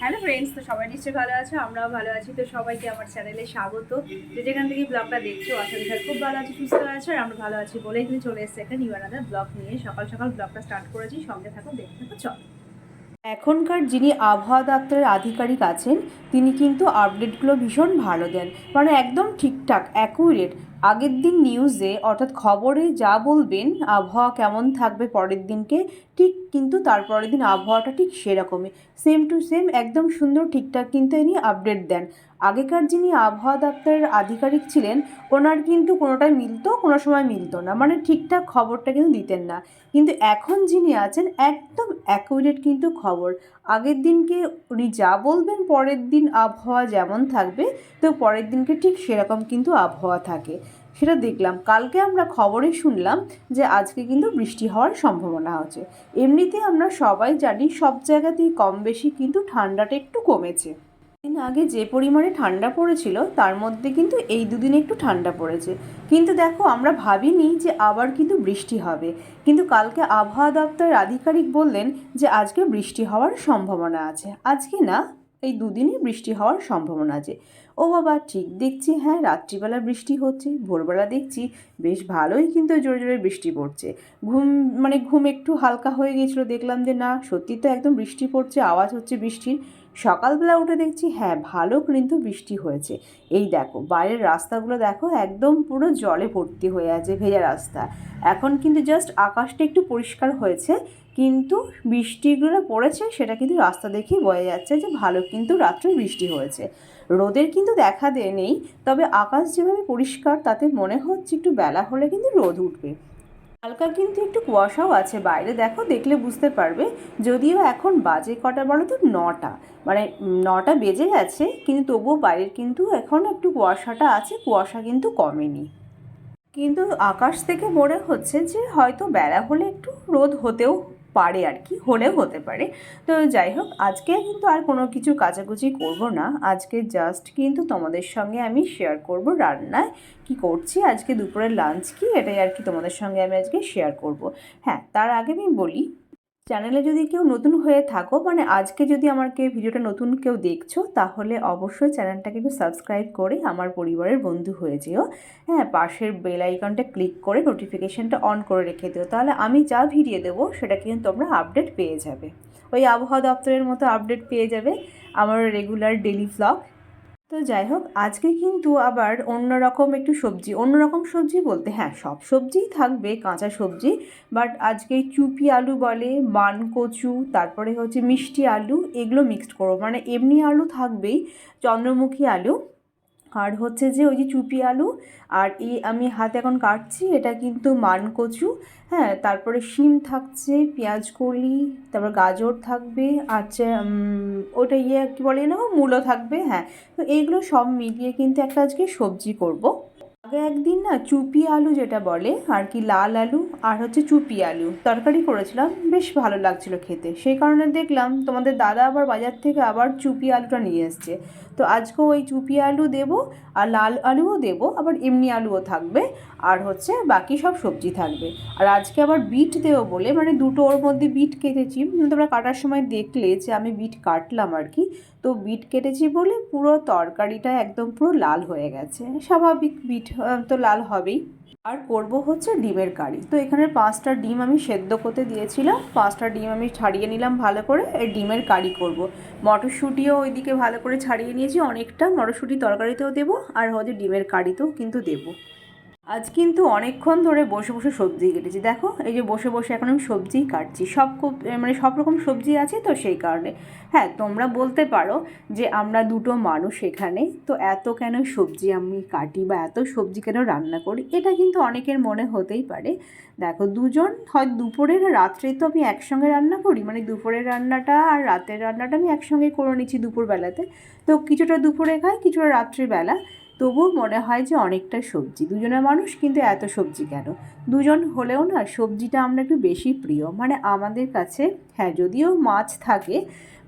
Hello friends তো সবাই নিশ্চয়ই ভালো আছো? আমরাও ভালো আছি। তো সবাইকে আমার চ্যানেলে স্বাগত। যে যেখান থেকে ব্লগটা দেখছ, আশা করি খুব ভালো আছি, সুস্থ আছো, আর আমরা ভালো আছি বলেই কিন্তু চলে এসেছে একটা নিউ আনাদার ব্লগ নিয়ে। সকাল সকাল ব্লগটা স্টার্ট করেছি, সঙ্গে থাকো, দেখতে থাকো, চলো। এখনকার যিনি আবহাওয়া দপ্তরের আধিকারিক আছেন, তিনি কিন্তু আপডেটগুলো ভীষণ ভালো দেন। মানে একদম ঠিকঠাক অ্যাকুরেট আগের দিন নিউজে অর্থাৎ খবরে যা বলবেন, আবহাওয়া কেমন থাকবে পরের দিনকে, ঠিক কিন্তু তারপরের দিন আবহাওয়াটা ঠিক সেরকমই। সেম টু সেম একদম সুন্দর ঠিকঠাক কিন্তু ইনি আপডেট দেন। আগেকার যিনি আবহাওয়া দপ্তরের আধিকারিক ছিলেন, ওনার কিন্তু কোনোটাই মিলতো, কোনো সময় মিলতো না। মানে ঠিকঠাক খবরটা কিন্তু দিতেন না। কিন্তু এখন যিনি আছেন, একদম অ্যাকুরেট কিন্তু খবর। আগের দিনকে উনি যা বলবেন, পরের দিন আবহাওয়া যেমন থাকবে, তো পরের দিনকে ঠিক সেরকম কিন্তু আবহাওয়া থাকে। সেটা দেখলাম। কালকে আমরা খবরে শুনলাম যে আজকে কিন্তু বৃষ্টি হওয়ার সম্ভাবনা আছে। এমনিতে আমরা সবাই জানি সব জায়গাতেই কম বেশি কিন্তু ঠান্ডাটা একটু কমেছে। দিন আগে যে পরিমাণে ঠান্ডা পড়েছিল, তার মধ্যে কিন্তু এই দুদিন একটু ঠান্ডা পড়েছে। কিন্তু দেখো, আমরা ভাবিনি যে আবার কিন্তু বৃষ্টি হবে। কিন্তু কালকে আবহাওয়া দপ্তরের আধিকারিক বললেন যে আজকে বৃষ্টি হওয়ার সম্ভাবনা আছে। আজকে না এই দুদিনই বৃষ্টি হওয়ার সম্ভাবনা আছে। ও বাবা, ঠিক দেখছি হ্যাঁ রাত্রিবেলা বৃষ্টি হচ্ছে, ভোরবেলা দেখছি, বেশ ভালোই কিন্তু জোরে জোরে বৃষ্টি পড়ছে। ঘুম মানে ঘুম একটু হালকা হয়ে গিয়েছিল, দেখলাম যে না, সত্যি তো একদম বৃষ্টি পড়ছে, আওয়াজ হচ্ছে বৃষ্টির। সকালবেলা উঠে দেখছি হ্যাঁ ভালো কিন্তু বৃষ্টি হয়েছে। এই দেখো, বাইরের রাস্তাগুলো দেখো, একদম পুরো জলে ভর্তি হয়ে আছে, ভেজা রাস্তা। এখন কিন্তু জাস্ট আকাশটা একটু পরিষ্কার হয়েছে কিন্তু বৃষ্টিগুলো পড়েছে, সেটা কিন্তু রাস্তা দেখেই বোঝা যাচ্ছে যে ভালো কিন্তু রাত্রে বৃষ্টি হয়েছে। রোদের কিন্তু দেখা দেয় নেই, তবে আকাশ যেভাবে পরিষ্কার তাতে মনে হচ্ছে একটু বেলা হলে কিন্তু রোদ উঠবে। হালকা কিন্তু একটু কুয়াশাও আছে বাইরে, দেখো দেখলে বুঝতে পারবে, যদিও এখন বাজে কটা বলো তো নটা মানে নটা বেজে গেছে, কিন্তু তবুও বাইরের কিন্তু এখন একটু কুয়াশাটা আছে, কুয়াশা কিন্তু কমেনি। কিন্তু আকাশ থেকে মনে হচ্ছে যে হয়তো বেলা হলে একটু রোদ হতেও পারে আর কি, হলেও হতে পারে। তো যাই হোক, আজকে কিন্তু আর কোনো কিছু কাচাকুচি করব না। আজকে জাস্ট কিন্তু তোমাদের সঙ্গে আমি শেয়ার করব রান্নায় কি করছি। আজকে দুপুরের লাঞ্চ কি, এটাই আর কি তোমাদের সঙ্গে আমি আজকে শেয়ার করব। হ্যাঁ তার আগে আমি বলি চ্যানেলে যদি কেউ নতুন হয়ে থাকো মানে আজকে যদি আমাকে ভিডিওটা নতুন কেউ দেখছ, তাহলে অবশ্যই চ্যানেলটাকে একটু সাবস্ক্রাইব করে আমার পরিবারের বন্ধু হয়ে যেও। হ্যাঁ পাশের বেল আইকনটা ক্লিক করে নোটিফিকেশানটা অন করে রেখে দিও। তাহলে আমি যা ভিডিও দেবো, সেটা কিন্তু তোমরা আপডেট পেয়ে যাবে। ওই আবহাওয়া দপ্তরের মতো আপডেট পেয়ে যাবে। আমার রেগুলার ডেলি ভ্লগ তো যাই হোক, আজকে কিন্তু আবার অন্যরকম একটু সবজি অন্যরকম সবজি বলতে হ্যাঁ সব সবজিই থাকবে, কাঁচা সবজি। বাট আজকে চুপি আলু বলে মান কচু, তারপরে হচ্ছে মিষ্টি আলু, এগুলো মিক্সড করব। মানে এমনি আলু থাকবেই, চন্দ্রমুখী আলু আর হচ্ছে যে ওই যে চুপি আলু আর এই আমি হাতে এখন কাটছি, এটা কিন্তু মান কচু হ্যাঁ তারপরে শিম থাকছে, পেঁয়াজ কলি, তারপর গাজর থাকবে আচ্ছা ওটা ইয়ে কী বলে না মূলো থাকবে হ্যাঁ তো এইগুলো সব মিলিয়ে কিন্তু একটা আজকে সবজি করব। আগে একদিন না চুপি আলু যেটা বলে, আর কি লাল আলু, আর হচ্ছে চুপি আলু। তরকারি করেছিলাম, বেশ ভালো লাগছিল খেতে। সেই কারণে দেখলাম তোমাদের দাদা আবার বাজার থেকে আবার চুপি আলুটা নিয়ে এসছে। তো আজকেও ওই চুপি আলু দেবো, আর লাল আলুও দেবো, আবার এমনি আলুও থাকবে, আর হচ্ছে বাকি সব সবজি থাকবে। আর আজকে আবার বিট দেবো বলে মানে দুটো ওর মধ্যে বিট কেটেছি। তোমরা কাটার সময় দেখলে যে আমি বিট কাটলাম আর কি। তো বিট কেটেছি বলে পুরো তরকারিটা একদম পুরো লাল হয়ে গেছে। স্বাভাবিক বিট তো লাল হবেই। আর করব হচ্ছে ডিমের কারি। তো এখানে পাঁচটা ডিম আমি সেদ্ধ করতে দিয়েছিলাম। পাঁচটা ডিম আমি ছাড়িয়ে নিলাম ভালো করে। ডিমের কারি করব। মটরশুঁটিও ওইদিকে ভালো করে ছাড়িয়ে নিয়েছি। অনেকটা মটরশুঁটি তরকারিতেও দেবো আর হচ্ছে ডিমের কারিতেও কিন্তু দেবো। আজ কিন্তু অনেকক্ষণ ধরে বসে বসে সবজি কেটেছি। দেখো, এই যে বসে বসে এখন আমি সবজিই কাটছি। সব মানে সব রকম সবজি আছে তো সেই কারণে। হ্যাঁ তোমরা বলতে পারো যে আমরা দুটো মানুষ এখানে, তো এত কেন সবজি আমি কাটি বা এত সবজি কেন রান্না করি? এটা কিন্তু অনেকের মনে হতেই পারে। দেখো, দুজন, হয় দুপুরের রাত্রে তো আমি একসঙ্গে রান্না করি মানে দুপুরের রান্নাটা আর রাতের রান্নাটা আমি একসঙ্গে করে নিচ্ছি দুপুরবেলাতে। তো কিছুটা দুপুরে খাই, কিছুটা রাত্রিবেলা। তবুও মনে হয় যে অনেকটা সবজি। দুজনের মানুষ কিন্তু এত সবজি কেন? দুজন হলেও না সবজিটা আমরা একটু বেশি প্রিয়। মানে আমাদের কাছে হ্যাঁ যদিও মাছ থাকে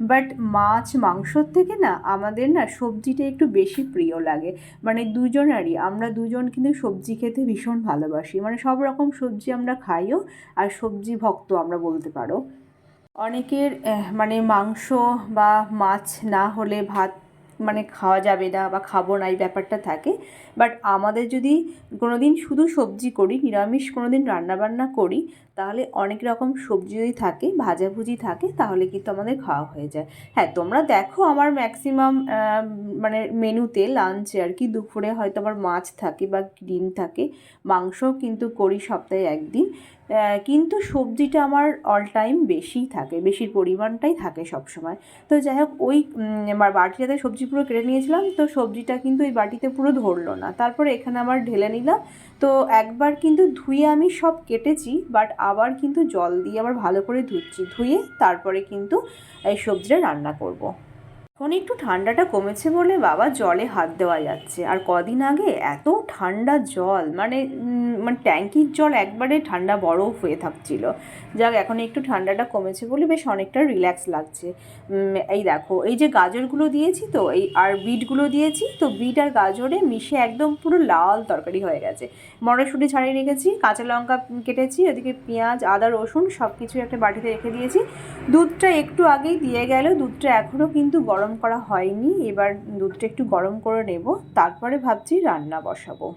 বাট মাছ, মাংসর থেকে না আমাদের না সবজিটা একটু বেশি প্রিয় লাগে। মানে দুজনারই, আমরা দুজন কিন্তু সবজি খেতে ভীষণ ভালোবাসি। মানে সব রকম সবজি আমরা খাইও আর সবজি ভক্ত আমরা বলতে পারো। অনেকের মানে মাংস বা মাছ না হলে ভাত মানে খাওয়া যাবে না বা খাব না, এই ব্যাপারটা থাকে। বাট আমাদের যদি কোনো দিন শুধু সবজি করি, নিরামিষ কোনো দিন রান্নাবান্না করি, তাহলে অনেক রকম সবজি যদি থাকে, ভাজাভুজি থাকে, তাহলে কিন্তু আমাদের খাওয়া হয়ে যায়। হ্যাঁ তোমরা দেখো আমার ম্যাক্সিমাম মানে মেনুতে লাঞ্চে আর কি, দুপুরে হয়তো আমার মাছ থাকে বা ডিম থাকে মাংসও কিন্তু করি সপ্তাহে একদিন। কিন্তু সবজিটা আমার অল টাইম বেশিই থাকে, বেশির পরিমাণটাই থাকে সব সময় তো যাই হোক, ওই বাটিটাতে সবজি পুরো কেটে নিয়েছিলাম, তো সবজিটা কিন্তু ওই বাটিতে পুরো ধরলো না। তারপরে এখানে আমার ঢেলে নিলাম। তো একবার কিন্তু ধুয়ে আমি সব কেটেছি বাট আবার কিন্তু জল দিয়ে আবার ভালো করে ধুচ্ছি। ধুয়ে তারপরে কিন্তু এই সবজিটা রান্না করব। এখন একটু ঠান্ডাটা কমেছে বলে বাবা জলে হাত দেওয়া যাচ্ছে। আর কদিন আগে এত ঠান্ডা জল মানে মানে ট্যাঙ্কির জল একবারে ঠান্ডা বরফ হয়ে থাকছিল। যাক, এখন একটু ঠান্ডাটা কমেছে বলে বেশ অনেকটা রিল্যাক্স লাগছে। এই দেখো, এই যে গাজরগুলো দিয়েছি তো, এই আর বিটগুলো দিয়েছি তো, বিট আর গাজরে মিশে একদম পুরো লাল তরকারি হয়ে গেছে। মটরশুঁটি ছাড়িয়ে রেখেছি, কাঁচা লঙ্কা কেটেছি ওদিকে পেঁয়াজ, আদা, রসুন সব কিছু একটা বাটিতে রেখে দিয়েছি। দুধটা একটু আগেই দিয়ে গেল, দুধটা এখনও কিন্তু গরম করা হয়নি, এবার দুধটা একটু গরম করে নেব, তারপরে ভাবছি রান্না বসাবো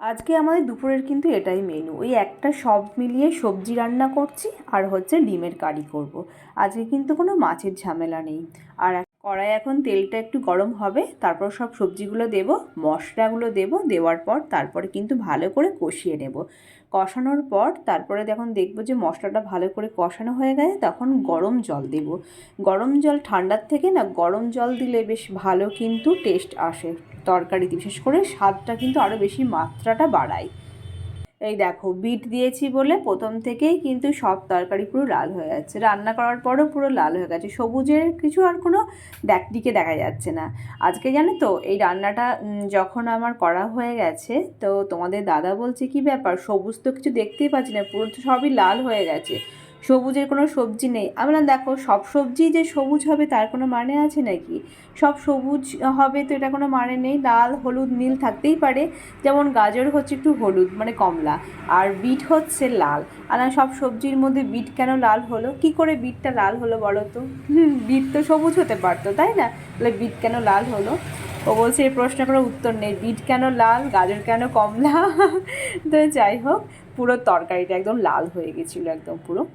আজকে আমাদের দুপুরের কিন্তু এটাই মেনু ওই একটা সব মিলিয়ে সবজি রান্না করছি আর হচ্ছে ডিমের কারি করব। আজকে কিন্তু কোনো মাছের ঝামেলা নেই আর কড়াই এখন তেলটা একটু গরম হবে, তারপর সব সবজিগুলো দেব, মশলাগুলো দেব, দেওয়ার পর তারপরে কিন্তু ভালো করে কষিয়ে নেব। কষানোর পর তারপরে যখন দেখব যে মশলাটা ভালো করে কষানো হয়ে গেছে, তখন গরম জল দেব। গরম জল ঠান্ডার থেকে না, গরম জল দিলে বেশ ভালো কিন্তু টেস্ট আসে তরকারিতে, বিশেষ করে স্বাদটা কিন্তু আরও বেশি মাত্রাটা বাড়ায়। এই দেখো, বিট দিয়েছি বলে প্রথম থেকেই কিন্তু সব তরকারি পুরো লাল হয়ে যাচ্ছে। রান্না করার পরও পুরো লাল হয়ে গেছে। সবুজের কিছু আর কোনো দেখ, দিকে দেখা যাচ্ছে না। আজকে জানো তো, এই রান্নাটা যখন আমার করা হয়ে গেছে, তো তোমাদের দাদা বলছে, কি ব্যাপার? সবুজ তো কিছু দেখতেই পাচ্ছি না, পুরো তো সবই লাল হয়ে গেছে। সবুজের কোনো সবজি নেই। আমি বললাম দেখো, সব সবজি যে সবুজ হবে তার কোনো মানে আছে নাকি? সব সবুজ হবে তো এটা কোনো মানে নেই। লাল, হলুদ, নীল থাকতেই পারে। যেমন গাজর হচ্ছে একটু হলুদ মানে কমলা। আর বিট হচ্ছে লাল। আর সব সবজির মধ্যে বিট কেন লাল হলো? কি করে বিটটা লাল হলো বলো তো? বিট তো সবুজ হতে পারতো, তাই না? তাহলে বিট কেন লাল হলো? ও বলছে এই প্রশ্ন কোনো উত্তর নেই। বিট কেন লাল, গাজর কেন কমলা? তো যাই হোক, পুরো তরকারিটা একদম লাল হয়ে গেছিল, একদম পুরো।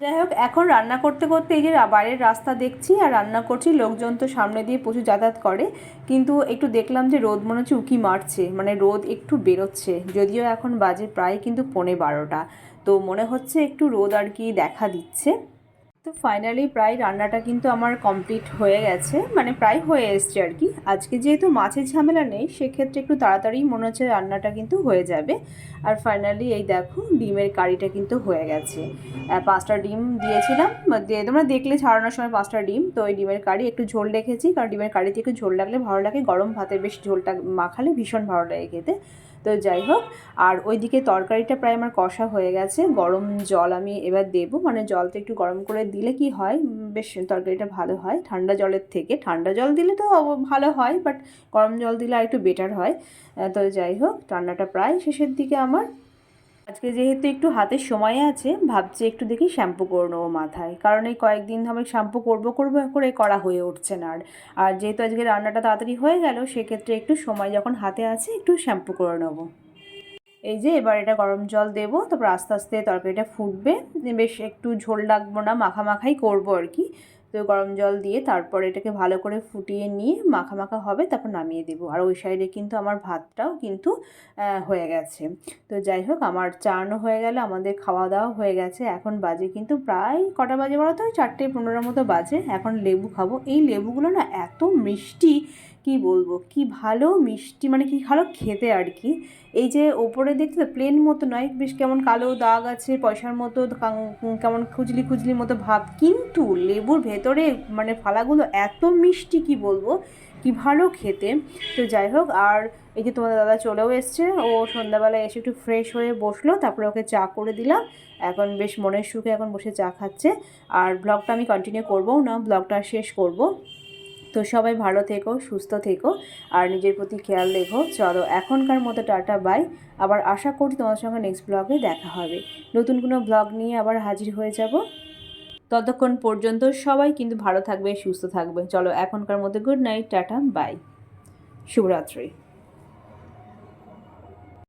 যাই হোক, এখন রান্না করতে করতে এই যে বাইরের রাস্তা দেখছি আর রান্না করছি, লোকজন তো সামনে দিয়ে প্রচুর যাতায়াত করে। কিন্তু একটু দেখলাম যে রোদ মনে হচ্ছে উঁকি মারছে মানে রোদ একটু বেরোচ্ছে। যদিও এখন বাজে প্রায় কিন্তু পৌনে বারোটা। তো মনে হচ্ছে একটু রোদ আর কি দেখা দিচ্ছে। তো ফাইনালি প্রায় রান্নাটা কিন্তু আমার কমপ্লিট হয়ে গেছে মানে প্রায় হয়ে এসছে আর কি। আজকে যেহেতু মাছের ঝামেলা নেই, সেক্ষেত্রে একটু তাড়াতাড়ি মনে হচ্ছে রান্নাটা কিন্তু হয়ে যাবে। আর ফাইনালি এই দেখো, ডিমের কারিটা কিন্তু হয়ে গেছে। পাঁচটা ডিম দিয়েছিলাম দিয়ে তোমরা দেখলে ছাড়ানোর সময় পাঁচটা ডিম, তো ওই ডিমের কারি একটু ঝোল রেখেছি, কারণ ডিমের কারিতে একটু ঝোল লাগলে ভালো লাগে, গরম ভাতে বেশ ঝোলটা মাখালে ভীষণ ভালো লাগে খেতে। তো যাই হোক, আর ওইদিকে তরকারিটা প্রায় আমার কষা হয়ে গেছে। গরম জল আমি এবার দেব। মানে জলটা একটু গরম করে দিলে কি হয়? বেশ তরকারিটা ভালো হয়। ঠান্ডা জলের থেকে। ঠান্ডা জল দিলে তো ভালো হয়, বাট গরম জল দিলে আর একটু বেটার হয়। তো যাই হোক, রান্নাটা প্রায় শেষের দিকে আমার। আজকে যেহেতু একটু হাতে সময় আছে, ভাবছি একটু দেখি শ্যাম্পু করে নেব মাথায়। কারণ এই কয়েকদিন ধরে শ্যাম্পু করব করব করে করা হয়ে উঠছে না আর। আর যেহেতু আজকে রান্নাটা তাড়াতাড়ি হয়ে গেল, সেক্ষেত্রে একটু সময় যখন হাতে আছে, একটু শ্যাম্পু করে নেব। এই যে এবার এটা গরম জল দেবো, তারপর আস্তে আস্তে তরকারিটা ফুটবে। বেশ একটু ঝোল রাখব না, মাখা মাখাই করব আর কি। গরম জল দিয়ে তারপর এটাকে ভালো করে ফুটিয়ে নিয়ে মাখা মাখা হবে, তারপর নামিয়ে দেবো। আর ওই সাইডে কিন্তু আমার ভাতটাও কিন্তু হয়ে গেছে। তো যাই হোক, আমার চানও হয়ে গেল, আমাদের খাওয়া দাওয়া হয়ে গেছে। এখন বাজে কিন্তু প্রায় কটা বাজে বলো তো? চারটে পনেরোর মতো বাজে। এখন লেবু খাব। এই লেবুগুলো না এত মিষ্টি, কি বলব? কি ভালো মিষ্টি মানে কি ভালো খেতে আর কি। এই যে ওপরে দেখতে প্লেন মতো নয়, বেশ কেমন কালো দাগ আছে, পয়সার মতো কেমন খুজলি খুজলি মতো ভাব। কিন্তু লেবুর ভেতরে মানে ফালাগুলো এত মিষ্টি কি বলব, কি ভালো খেতে। তো যাই হোক, আর এই যে তোমাদের দাদা চলেও এসছে, ও সন্ধ্যাবেলায় এসে একটু ফ্রেশ হয়ে বসল, তারপরে ওকে চা করে দিলাম। এখন বেশ মনের সুখে এখন বসে চা খাচ্ছে। আর ব্লগটা আমি কন্টিনিউ করবও না ব্লগটা শেষ করব। তো সবাই ভালো থেকো, সুস্থ থেকো, আর নিজের প্রতি খেয়াল রেখো। চলো এখনকার মতো টাটা, বাই। আবার আশা করি তোমার সঙ্গে নেক্সট ব্লগে দেখা হবে। নতুন কোনো ব্লগ নিয়ে আবার হাজির হয়ে যাব। ততক্ষণ পর্যন্ত সবাই কিন্তু ভালো থাকবে, সুস্থ থাকবে। চলো এখনকার মধ্যে গুড নাইট টাটা, বাই। শুভরাত্রি।